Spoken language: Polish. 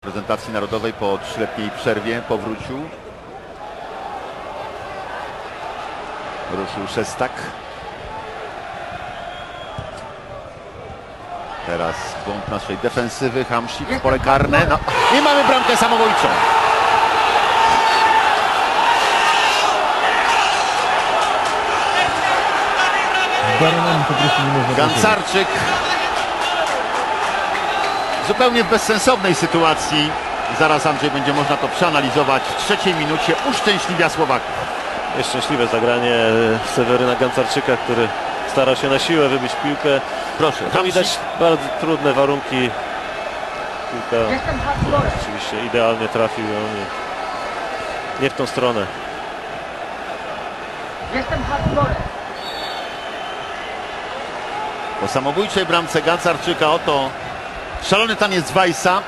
Prezentacji narodowej po trzyletniej przerwie powrócił. Ruszył Szestak. Teraz błąd naszej defensywy. Hamsik w pole karne. No. I mamy bramkę samobójczą. Gancarczyk zupełnie bezsensownej sytuacji. Zaraz Andrzej będzie można to przeanalizować. W trzeciej minucie uszczęśliwia Słowaków. Nieszczęśliwe zagranie Seweryna Gancarczyka, który starał się na siłę wybić piłkę. Proszę, Tam widać bardzo trudne warunki. Piłka Jestem hardcore. oczywiście idealnie trafił, ale nie, nie w tą stronę. Jestem hardcore. Po samobójczej bramce Gancarczyka oto szalony taniec Weissa.